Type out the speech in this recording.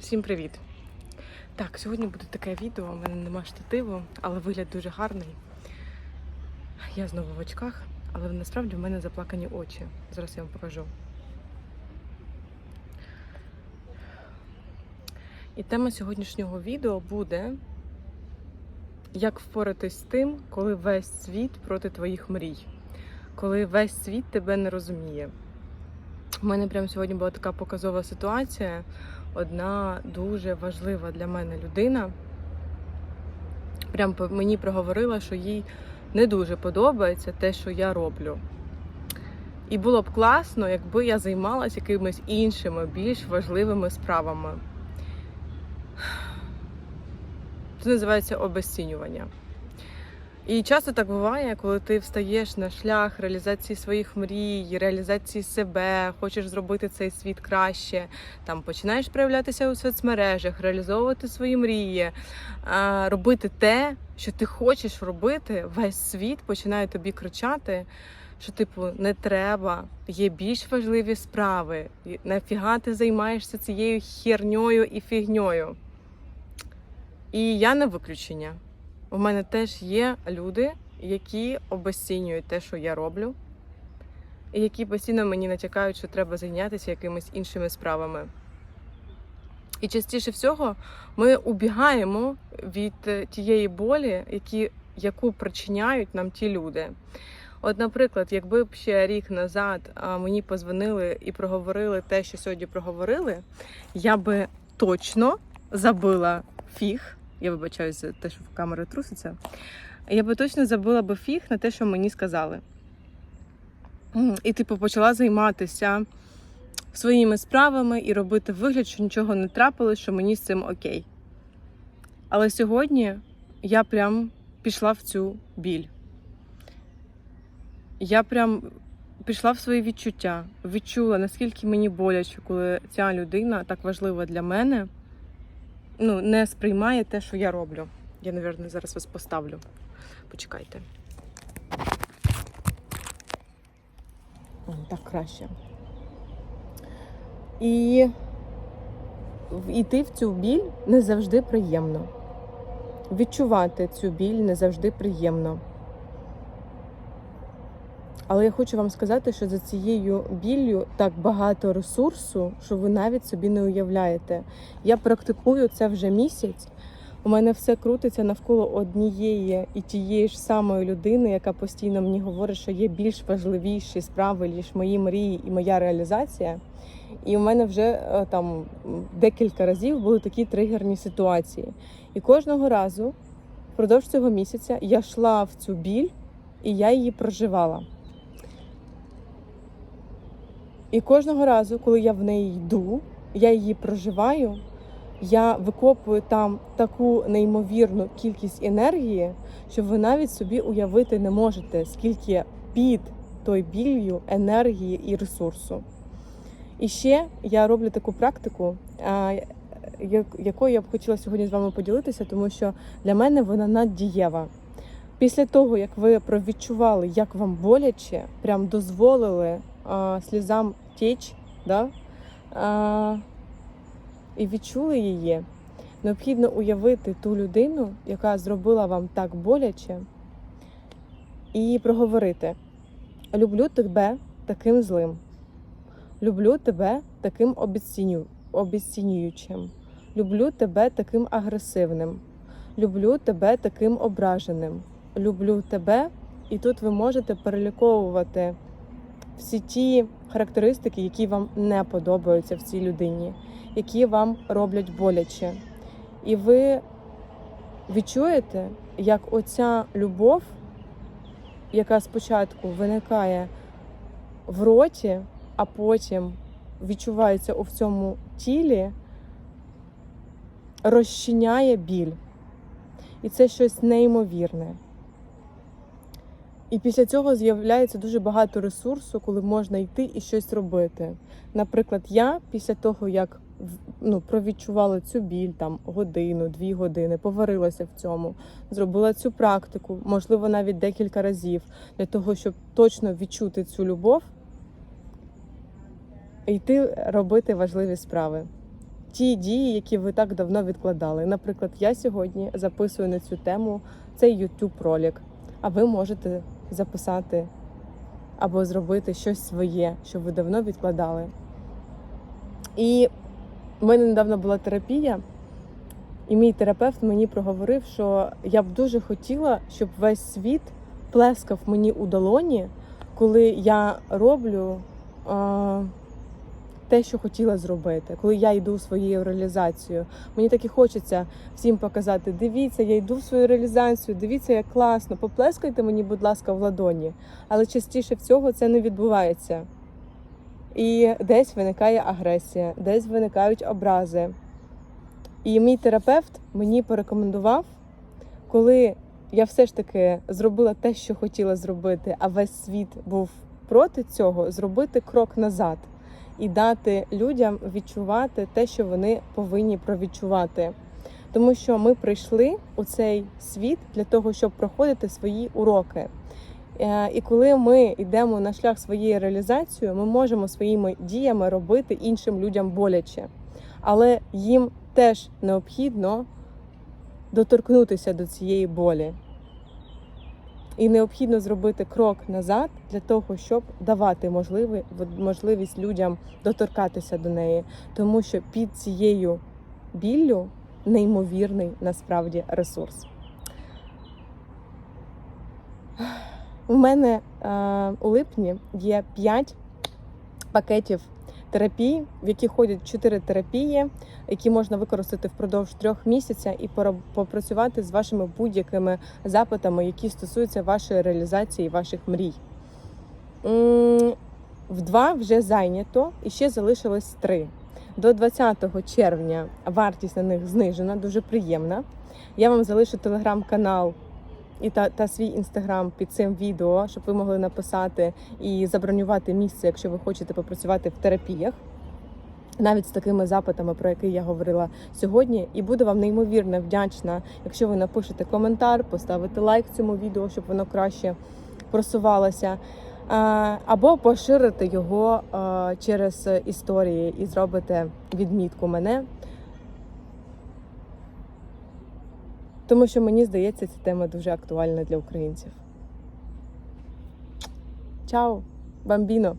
Всім привіт! Так, сьогодні буде таке відео. У мене нема штативу, але вигляд дуже гарний. Я знову в очках, але насправді в мене заплакані очі. Зараз я вам покажу. І тема сьогоднішнього відео буде як впоратись з тим, коли весь світ проти твоїх мрій, коли весь світ тебе не розуміє. У мене прямо сьогодні була така показова ситуація. Одна дуже важлива для мене людина прям мені проговорила, що їй не дуже подобається те, що я роблю. І було б класно, якби я займалася якимись іншими, більш важливими справами. Це називається обезцінювання. І часто так буває, коли ти встаєш на шлях реалізації своїх мрій, реалізації себе, хочеш зробити цей світ краще, там починаєш проявлятися у соцмережах, реалізовувати свої мрії, робити те, що ти хочеш робити, весь світ починає тобі кричати, що, типу, не треба, є більш важливі справи. Нафіга ти займаєшся цією херньою і фігньою. І я не виключення. У мене теж є люди, які обесцінюють те, що я роблю, і які постійно мені натякають, що треба зайнятися якимись іншими справами. І частіше всього ми убігаємо від е, тієї болі, які, яку причиняють нам ті люди. От, наприклад, якби б ще рік назад мені позвонили і проговорили те, що сьогодні проговорили, я би точно забила фіг. Я вибачаюся за те, що в камери труситься. Я би точно забила би фіг на те, що мені сказали. І, типу, почала займатися своїми справами і робити вигляд, що нічого не трапилось, що мені з цим окей. Але сьогодні я прям пішла в цю біль. Я прям пішла в свої відчуття, відчула, наскільки мені боляче, коли ця людина так важлива для мене ну, не сприймає те, що я роблю. Я, мабуть, зараз вас поставлю. Почекайте. Так краще. І йти в цю біль не завжди приємно. Відчувати цю біль не завжди приємно. Але я хочу вам сказати, що за цією біллю так багато ресурсу, що ви навіть собі не уявляєте. Я практикую це вже місяць. У мене все крутиться навколо однієї і тієї ж самої людини, яка постійно мені говорить, що є більш важливіші справи, ніж мої мрії і моя реалізація. І у мене вже е, там декілька разів були такі тригерні ситуації. І кожного разу, впродовж цього місяця, я йшла в цю біль і я її проживала. І кожного разу, коли я в неї йду, я її проживаю, я викопую там таку неймовірну кількість енергії, що ви навіть собі уявити не можете, скільки під той білью енергії і ресурсу. І ще я роблю таку практику, якою я б хотіла сьогодні з вами поділитися, тому що для мене вона наддієва. Після того, як ви провідчували, як вам боляче, прям дозволили а, слізам теч, да? і відчули її, необхідно уявити ту людину, яка зробила вам так боляче, і проговорити: люблю тебе таким злим, люблю тебе таким обіціню, обіцінюючим, люблю тебе таким агресивним, люблю тебе таким ображеним, люблю тебе, і тут ви можете переліковувати всі ті характеристики, які вам не подобаються в цій людині, які вам роблять боляче. І ви відчуєте, як оця любов, яка спочатку виникає в роті, а потім відчувається у цьому тілі, розчиняє біль. І це щось неймовірне. І після цього з'являється дуже багато ресурсу, коли можна йти і щось робити. Наприклад, я після того, як ну, провідчувала цю біль там годину, дві години, поварилася в цьому, зробила цю практику, можливо, навіть декілька разів, для того, щоб точно відчути цю любов і йти робити важливі справи. ті дії, які ви так давно відкладали. Наприклад, я сьогодні записую на цю тему цей YouTube ролик, а ви можете записати або зробити щось своє, що ви давно відкладали. І в мене недавно була терапія, і мій терапевт мені проговорив, що я б дуже хотіла, щоб весь світ плескав мені у долоні, коли я роблю те, що хотіла зробити, коли я йду в свою реалізацію. Мені так і хочеться всім показати: дивіться, я йду в свою реалізацію, дивіться, як класно, поплескайте мені, будь ласка, в ладоні. Але частіше всього це не відбувається. І десь виникає агресія, десь виникають образи. І мій терапевт мені порекомендував, коли я все ж таки зробила те, що хотіла зробити, а весь світ був проти цього, зробити крок назад і дати людям відчувати те, що вони повинні провідчувати. Тому що ми прийшли у цей світ для того, щоб проходити свої уроки. Е, І коли ми йдемо на шлях своєї реалізації, ми можемо своїми діями робити іншим людям боляче, але їм теж необхідно доторкнутися до цієї болі. І необхідно зробити крок назад для того, щоб давати можливі- можливість людям доторкатися до неї, тому що під цією біллю неймовірний насправді ресурс. У мене е, у липні є 5 пакетів терапії, в які ходять 4 терапії, які можна використати впродовж трьох місяців і попрацювати з вашими будь-якими запитами, які стосуються вашої реалізації, ваших мрій. В два вже зайнято і ще залишилось три. До 20 червня вартість на них знижена, дуже приємна. Я вам залишу телеграм-канал і та, та свій інстаграм під цим відео, щоб ви могли написати і забронювати місце, якщо ви хочете попрацювати в терапіях. Навіть з такими запитами, про які я говорила сьогодні, і буду вам неймовірно вдячна, якщо ви напишете коментар, поставите лайк цьому відео, щоб воно краще просувалося, або поширите його через історії і зробите відмітку мене. Тому що мені здається, ця тема дуже актуальна для українців. Чао, бамбіно!